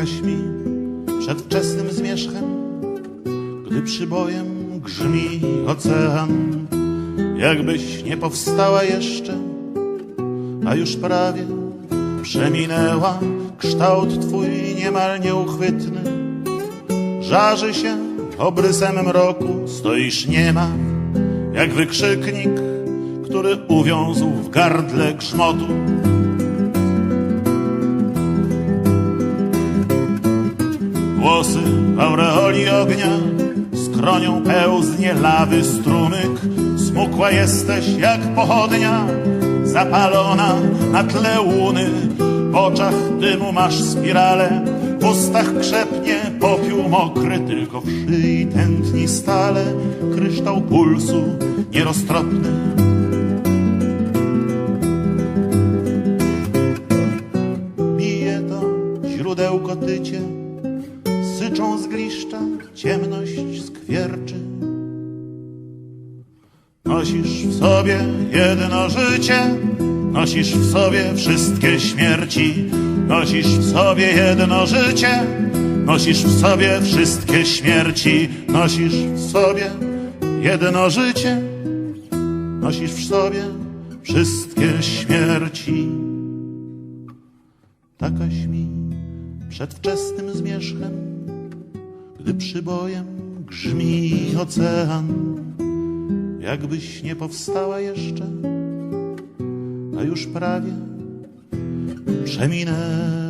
Takaś mi przedwczesnym zmierzchem, gdy przybojem grzmi ocean, jakbyś nie powstała jeszcze, a już prawie przeminęła kształt twój niemal nieuchwytny. Żarzy się obrysem mroku, stoisz niema, jak wykrzyknik, który uwiązł w gardle grzmotu. Włosy aureoli ognia, skronią pełznie lawy strumyk. Smukła jesteś jak pochodnia, zapalona na tle łuny. W oczach dymu masz spirale, w ustach krzepnie popiół mokry, tylko w szyi tętni stale kryształ pulsu nieroztropny. Źródełko tycie, syczą z gliszcza, ciemność skwierczy. Nosisz w sobie jedno życie, nosisz w sobie wszystkie śmierci. Nosisz w sobie jedno życie, nosisz w sobie wszystkie śmierci. Nosisz w sobie jedno życie, nosisz w sobie wszystkie śmierci. Takaś mi przedwczesnym zmierzchem, gdy przybojem grzmi ocean, jakbyś nie powstała jeszcze, a już prawie przeminęła.